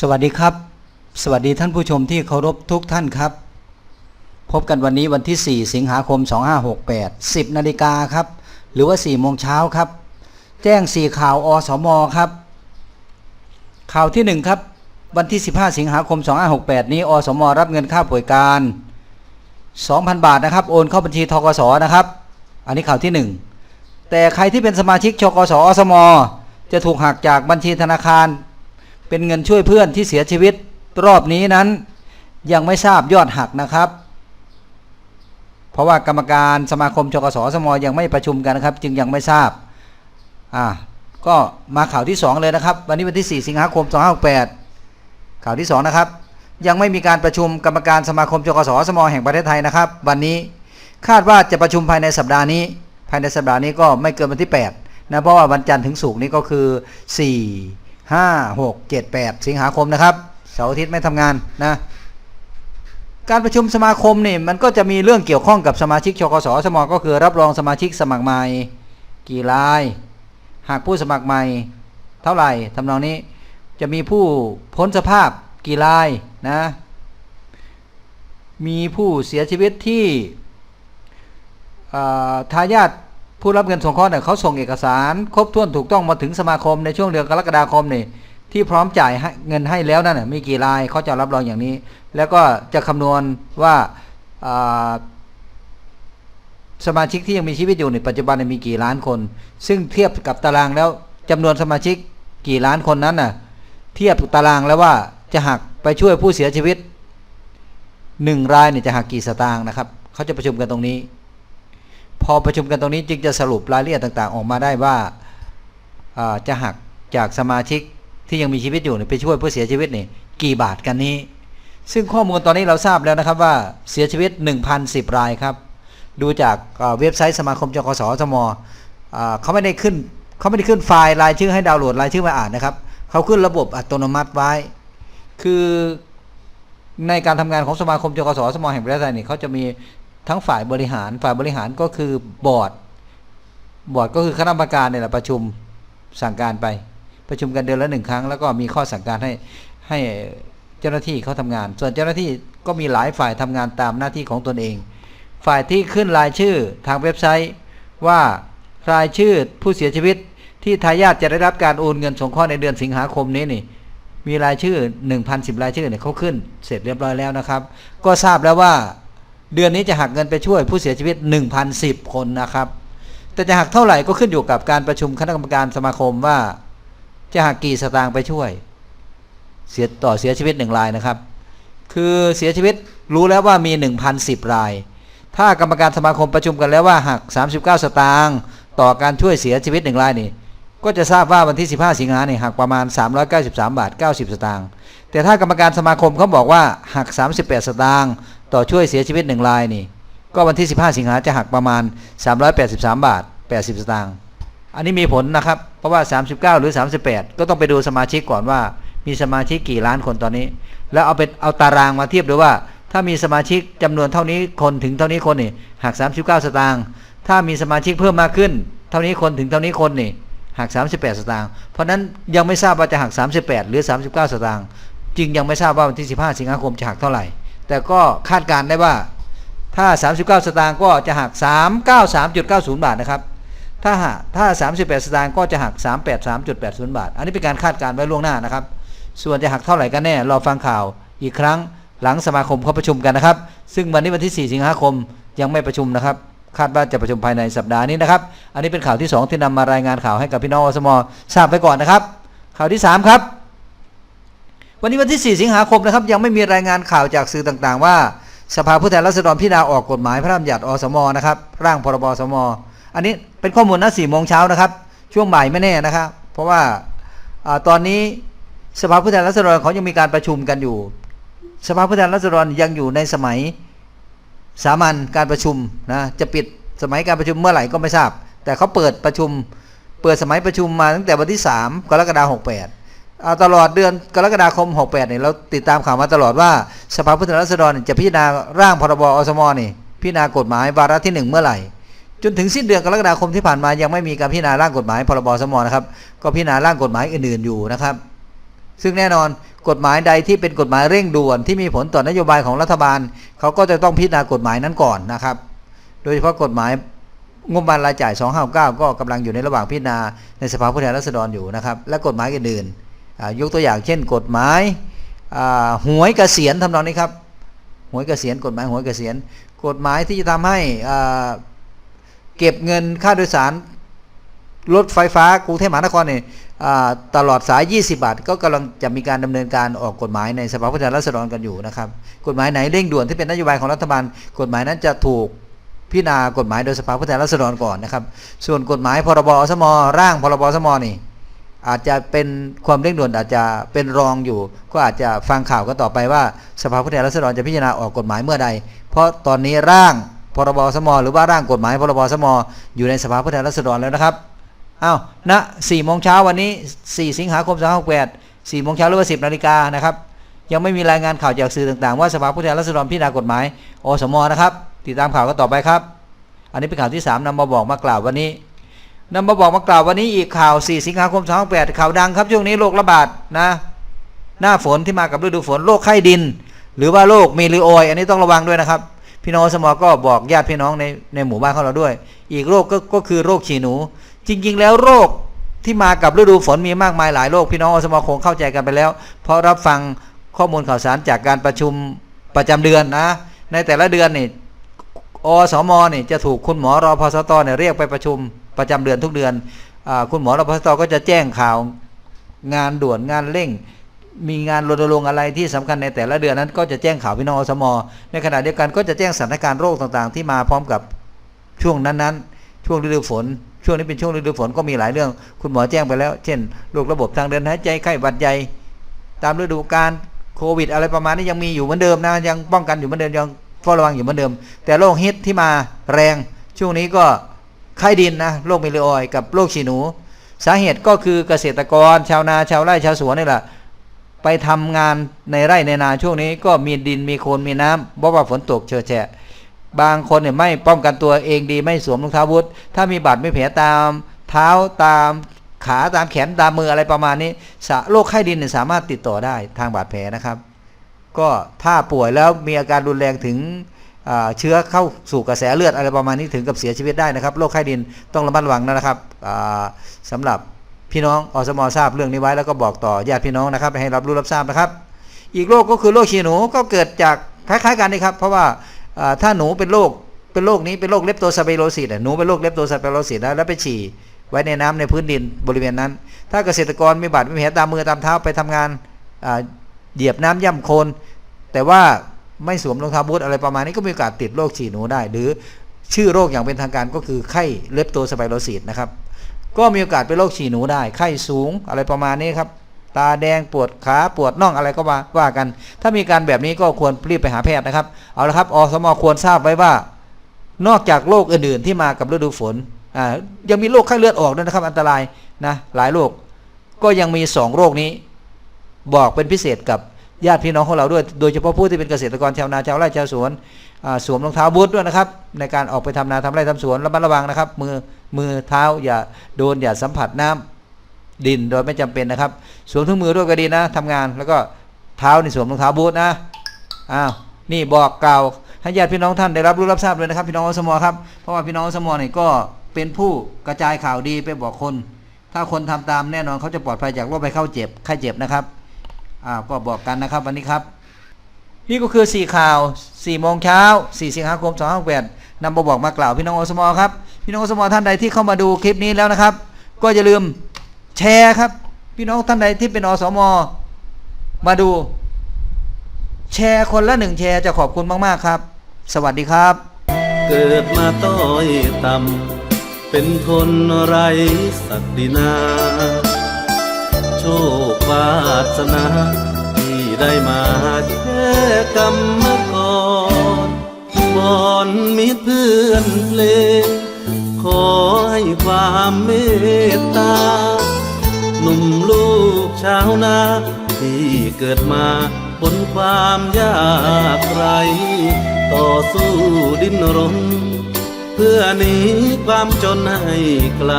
สวัสดีครับ สวัสดีท่านผู้ชมที่เคารพทุกท่านครับ พบกันวันนี้วันที่ 4 สิงหาคม 2568 10นาฬิกาครับ หรือว่า4โมงเช้าครับ แจ้ง 4 ข่าวอสมครับ ข่าวที่ 1 ครับ วันที่ 15 สิงหาคม 2568 นี้ อสม รับเงินค่าป่วยการ 2,000 บาทนะครับ โอนเข้าบัญชีทกสนะครับ อันนี้ข่าวที่ 1 แต่ใครที่เป็นสมาชิกชกสอสม จะถูกหักจากบัญชีธนาคาร เป็นเงินช่วยเพื่อนที่เสียชีวิตรอบนี้นั้น ยังไม่ทราบยอดหักนะครับ เพราะว่ากรรมการสมาคมชกสสมยังไม่ประชุมกันนะครับ จึงยังไม่ทราบอ่าก็มาข่าวที่ 2 เลยนะครับ วันนี้วันที่ 4 สิงหาคม 2568ข่าวที่ 2 นะครับ ยังไม่มีการประชุมกรรมการสมาคมชกสสมแห่งประเทศไทยนะครับ วันนี้คาดว่าจะประชุมภายในสัปดาห์นี้ ภายในสัปดาห์นี้ก็ไม่เกินวันที่8นะเพราะว่าวันจันทร์ถึงศุกร์นี้ก็คือ 4 5 6 7 8 สิงหาคมนะครับเสาร์อาทิตย์ไม่ทำงานนะการประชุมสมาคมนี่มันก็จะมีเรื่องเกี่ยวข้องกับสมาชิกชกสสมก็คือรับรองสมาชิกสมัครใหม่กี่ราย หากผู้สมัครใหม่ เท่าไหร่ทำนองนี้จะมีผู้พ้นสภาพกี่รายนะมีผู้เสียชีวิตที่ทายาท ผู้รับเงินสงเคราะห์เนี่ยเขาส่งเอกสาร ครบถ้วนถูกต้องมาถึงสมาคมในช่วงเดือนกรกฎาคมนี่ที่พร้อมจ่ายเงินให้แล้วนั่นนะมีกี่รายเขาจะรับรองอย่างนี้ แล้วก็จะคำนวณว่าสมาชิกที่ยังมีชีวิตอยู่ในปัจจุบันมีกี่ล้านคน ซึ่งเทียบกับตารางแล้วจำนวนสมาชิกกี่ล้านคนนั้นน่ะ เทียบตารางแล้วว่าจะหักไปช่วยผู้เสียชีวิตหนึ่งรายเนี่ยจะหักกี่สตางค์นะครับเขาจะประชุมกันตรงนี้ พอประชุมกันตรงนี้จึงจะสรุปรายละเอียดต่าง ๆ ออกมาได้ว่าาจะหักจากสมาชิกที่ยังมีชีวิตอยู่เนี่ยไปช่วยผู้เสียชีวิตนี่กี่บาทกันนี้ ซึ่งข้อมูลตอนนี้เราทราบแล้วนะครับว่าเสียชีวิต 1,010 รายครับ ดูจากเว็บไซต์สมาคมจกสสมอ่าเขาไม่ได้ขึ้นเขาไม่ได้ขึ้นไฟล์รายชื่อให้ดาวน์โหลดรายชื่อมาอ่านนะครับเขาขึ้นระบบอัตโนมัติไว้ คือในการทำงานของสมาคมจกสสมแห่งประเทศไทยนี่เขาจะมี ทั้งฝ่ายบริหารฝ่ายบริหารก็คือบอร์ด บอร์ดก็คือคณะกรรมการเนี่ยแหละประชุมสั่งการไป ประชุมกันเดือนละหนึ่งครั้ง แล้วก็มีข้อสั่งการให้ให้เจ้าหน้าที่เขาทำงาน ส่วนเจ้าหน้าที่ก็มีหลายฝ่ายทำงานตามหน้าที่ของตนเอง ฝ่ายที่ขึ้นรายชื่อทางเว็บไซต์ว่ารายชื่อผู้เสียชีวิตที่ทายาทจะได้รับการโอนเงินสงเคราะห์ในเดือนสิงหาคมนี้นี่มีรายชื่อ 1,010 รายชื่อเนี่ยเขาขึ้นเสร็จเรียบร้อยแล้วนะครับ ก็ทราบแล้วว่า เดือนนี้จะหักเงินไปช่วยผู้เสียชีวิต 1,010 คนนะครับ แต่จะหักเท่าไหร่ก็ขึ้นอยู่กับการประชุมคณะกรรมการสมาคมว่า จะหักกี่สตางค์ไปช่วย เสียต่อเสียชีวิตหนึ่งรายนะครับ คือเสียชีวิตรู้แล้วว่ามี 1,010 ราย ถ้ากรรมการสมาคมประชุมกันแล้วว่าหัก 39 สตางค์ต่อการช่วยเสียชีวิตหนึ่งรายนี่ก็จะทราบว่าวันที่ 15 สิงหาเนี่ยหักประมาณ 393 บาท 90 สตางค์ แต่ถ้ากรรมการสมาคมเขาบอกว่าหัก 38 สตางค์ ต่อช่วยเสียชีวิตหนึ่งรายนี่ ก็วันที่ 15 สิงหาจะหักประมาณ 383 บาท 80 สตางค์อันนี้มีผลนะครับ เพราะว่า 39 หรือ 38 ก็ต้องไปดูสมาชิกก่อนว่า มีสมาชิกกี่ล้านคนตอนนี้ แล้วเอาเป็นเอาตารางมาเทียบดูว่า ถ้ามีสมาชิกจำนวนเท่านี้คนถึงเท่านี้คนนี่หัก 39 สตางค์ถ้ามีสมาชิกเพิ่มมากขึ้น เท่านี้คนถึงเท่านี้คนนี่หัก 38 สตางค์เพราะนั้นยังไม่ทราบว่าจะหัก 38 หรือ 39 สตางค์จึงยังไม่ทราบว่าวันที่ 15 สิงหาคมจะหักเท่าไหร่ แต่ก็คาดการณ์ได้ว่าถ้า 39 สตางค์ก็จะหัก 393.90 บาทนะครับ ถ้าหากถ้า 38 สตางค์ก็จะหัก 383.80 บาท อันนี้เป็นการคาดการณ์ไว้ล่วงหน้านะครับ ส่วนจะหักเท่าไหร่กันแน่ รอฟังข่าวอีกครั้งหลังสมาคมเขาประชุมกันนะครับ ซึ่งวันนี้วันที่ 4 สิงหาคมยังไม่ประชุมนะครับ คาดว่าจะประชุมภายในสัปดาห์นี้นะครับ อันนี้เป็นข่าวที่ 2 ที่นำมารายงานข่าวให้กับพี่น้องอสมทราบไปก่อนนะครับ ข่าวที่ 3 ครับ วันนี้วันที่ 4 สิงหาคมนะครับยังไม่มีรายงานข่าวจากสื่อต่างๆ ว่า สภาผู้แทนราษฎรพิจารณาออกกฎหมายพระราชบัญญัติอสมนะครับร่างพรบสม อันนี้เป็นข้อมูลนะสี่โมงเช้านะครับ ช่วงบ่ายไม่แน่นะครับ เพราะว่าอตอนนี้สภาผู้แทนราษฎรเขายังมีการประชุมกันอยู่ สภาผู้แทนราษฎรยังอยู่ในสมัยสามัญการประชุมนะจะปิดสมัยการประชุมเมื่อไหร่ก็ไม่ทราบ แต่เขาเปิดประชุม เปิดสมัยประชุมมาตั้งแต่วันที่ 3 กรกฎาคม68 ตลอดเดือนกรกฎาคม 68เนี่ยเราติดตามข่าวมาตลอดว่าสภาผู้แทนราษฎรจะพิจารณาร่างพรบอสมนี่พิจารณากฎหมายวาระที่ 1 เมื่อไหร่ จนถึงสิ้นเดือนกรกฎาคมที่ผ่านมายังไม่มีการพิจารณาร่างกฎหมายพรบสมนะครับ ก็พิจารณาร่างกฎหมายอื่นๆอยู่นะครับ ซึ่งแน่นอนกฎหมายใดที่เป็นกฎหมายเร่งด่วนที่มีผลต่อนโยบายของรัฐบาล เขาก็จะต้องพิจารณากฎหมายนั้นก่อนนะครับ โดยเฉพาะกฎหมายงบประมาณรายจ่าย 259 ก็กำลังอยู่ในระหว่างพิจารณาในสภาผู้แทนราษฎรอยู่นะครับ และกฎหมายอื่นๆ ยกตัวอย่างเช่น กฎหมายหวยเกษียณทำนองนี้ครับหวยเกษียณกฎหมายหวยเกษียณกฎหมายที่จะทำให้เก็บเงินค่าโดยสารรถไฟฟ้ากรุงเทพมหานครเนี่ยตลอดสาย 20 บาท ก็กำลังจะมีการดำเนินการออกกฎหมายในสภาผู้แทนราษฎรกันอยู่นะครับ กฎหมายไหนเร่งด่วนที่เป็นนโยบายของรัฐบาล กฎหมายนั้นจะถูกพิจารณากฎหมายโดยสภาผู้แทนราษฎรก่อนนะครับ ส่วนกฎหมายพรบสมร่างพรบสมนี่ อาจจะเป็นความเร่งด่วนอาจจะเป็นรองอยู่ ก็อาจจะฟังข่าวกันต่อไปว่าสภาผู้แทนราษฎรจะพิจารณาออกกฎหมายเมื่อใด เพราะตอนนี้ร่างพรบสมหรือว่าร่างกฎหมายพรบสมอยู่ในสภาผู้แทนราษฎรแล้วนะครับอ้าวณสี่โมงเช้าวันนี้ 4 สิงหาคม2568 4โมงเช้าหรือว่า10นาฬิกานะครับยังไม่มีรายงานข่าวจากสื่อต่างๆ ว่าสภาผู้แทนราษฎรพิจารณากฎหมายอสมนะครับ ติดตามข่าวกันต่อไปครับ อันนี้เป็นข่าวที่ 3นำมาบอกมากล่าววันนี้ นำมาบอกมากล่าววันนี้อีกข่าว 4 สิงหาคม28ข่าวดังครับช่วงนี้โรคระบาดนะหน้าฝนที่มากับฤดูฝนโรคไข้ดิน หรือว่าโรคมีลิโอย อันนี้ต้องระวังด้วยนะครับ พี่น้องสมอก็บอกญาติพี่น้องในในหมู่บ้านของเราด้วย อีกโรคก็ก็คือโรคฉี่หนู จริง ๆ แล้วโรคที่มากับฤดูฝนมีมากมายหลายโรคพี่น้องอสมคงเข้าใจกันไปแล้ว เพราะรับฟังข้อมูลข่าวสารจากการประชุมประจำเดือนนะ ในแต่ละเดือนนี่อสมนี่จะถูกคุณหมอรอพสตเนี่ยเรียกไปประชุม ประจำเดือนทุกเดือนอคุณหมอรพสตก็จะแจ้งข่าวงานด่วนงานเร่ง มีงานรณรงค์อะไรที่สำคัญในแต่ละเดือนนั้น ก็จะแจ้งข่าวพี่น้องอสมในขณะเดียวกันก็จะแจ้งสถานการณ์โรคต่างๆ ที่มาพร้อมกับช่วงนั้นๆ ช่วงฤดูฝน ช่วงนี้เป็นช่วงฤดูฝนก็มีหลายเรื่อง คุณหมอแจ้งไปแล้ว เช่นโรคระบบทางเดินหายใจไข้หวัดใหญ่ตามฤดูกาลโควิด อะไรประมาณนี้ยังมีอยู่เหมือนเดิมนะยังป้องกันอยู่เหมือนเดิมยังเฝ้าระวังอยู่เหมือนเดิม แต่โรคฮิตที่มาแรงช่วงนี้ก็ ไข้ดินนะโรคเมลิออยกับโรคฉี่หนู สาเหตุก็คือเกษตรกร ชาวนาชาวไร่ชาวสวนนี่แหละไปทำงานในไร่ในนาช่วงนี้ก็มีดินมีโคลนมีน้ำเพราะว่าฝนตกเชอะแฉะบางคนเนี่ยไม่ป้องกันตัวเองดีไม่สวมรองเท้าบูทถ้ามีบาดไม่แผลตามเท้าตามขาตามแขนตามมืออะไรประมาณนี้สะโรคไข้ดินเนี่ยสามารถติดต่อได้ทางบาดแผลนะครับ ก็ถ้าป่วยแล้วมีอาการรุนแรงถึง เชื้อเข้าสู่กระแสเลือดอะไรประมาณนี้ถึงกับเสียชีวิตได้นะครับโรคไข้ดินต้องระมัดระวังนะครับอ่าสำหรับพี่น้องอสมทราบเรื่องนี้ไว้แล้วก็บอกต่อญาติพี่น้องนะครับ ให้รับรู้รับทราบนะครับ อีกโรคก็คือโรคฉี่หนูก็เกิดจากคล้ายๆกันนี่ครับเพราะว่าถ้าหนูเป็นโรคเป็นโรคนี้เป็นโรคเลปโตสเปโรซิสหนูเป็นโรคเลปโตสเปโรซิสแล้วแล้วไปฉี่ไว้ในน้ำในพื้นดินบริเวณนั้น ถ้าเกษตรกรมีบาดมีแผลตามมือตามเท้าไปทำงานเหยียบน้ำย่ำโคลนแต่ว่า ไม่สวมรองเท้าบูทอะไรประมาณนี้ก็มีโอกาสติดโรคฉี่หนูได้ หรือชื่อโรคอย่างเป็นทางการก็คือไข้เลปโตสไปโรซิสนะครับ ก็มีโอกาสเป็นโรคฉี่หนูได้ ไข้สูงอะไรประมาณนี้ครับ ตาแดงปวดขาปวดน่องอะไรก็ว่าว่ากัน ถ้ามีการแบบนี้ก็ควรรีบไปหาแพทย์นะครับ เอาละครับอสมควรทราบไว้ว่า นอกจากโรคอื่นๆที่มากับฤดูฝนอ่ายังมีโรคไข้เลือดออกด้วยนะครับอันตรายนะหลายโรคก็ยังมีสองโรคนี้ บอกเป็นพิเศษกับ ญาติพี่น้องของเราด้วย โดยเฉพาะผู้ที่เป็นเกษตรกรชาวนาชาวไร่ชาวสวนสวมรองเท้าบูทด้วยนะครับ ในการออกไปทำนาทำไร่ทำสวนระมัดระวังนะครับ มือมือเท้าอย่าโดนอย่าสัมผัสน้ำดินโดยไม่จำเป็นนะครับ สวมถุงมือด้วยก็ดีนะทำงานแล้วก็เท้านี่สวมรองเท้าบูทนะอ้าวนี่บอกกล่าวให้ญาติพี่น้องท่านได้รับรู้รับทราบเลยนะครับ พี่น้องอสมอครับเพราะว่าพี่น้องอสมอเนี่ยก็เป็นผู้กระจายข่าวดีไปบอกคน ถ้าคนทำตามแน่นอนเขาจะปลอดภัยจากโรคไปเข้าเจ็บไข้เจ็บนะครับ อ้าวก็บอกกันนะครับวันนี้ครับ นี่ก็คือสี่ข่าว4โมงเช้า4สิงหาคม2568นำมาบอกมากล่าวพี่น้องอสมอครับพี่น้องอสมอท่านใดที่เข้ามาดูคลิปนี้แล้วนะครับ ก็อย่าลืมแชร์ครับ พี่น้องท่านใดที่เป็นอสมอมาดู แชร์คนละหนึ่งแชร์จะขอบคุณมากๆครับ สวัสดีครับ เกิดมาต้อยต่ำเป็นคนไรศักดินา ชควาสนา ที่ได้มาแช่กรรมกรบอนมิตรเพื่อนเพลง ขอให้ความเมตตา หนุ่มลูกชาวนา ที่เกิดมาบนความยากไร ต่อสู้ดิ้นรน เพื่อหนีความจนให้ไกล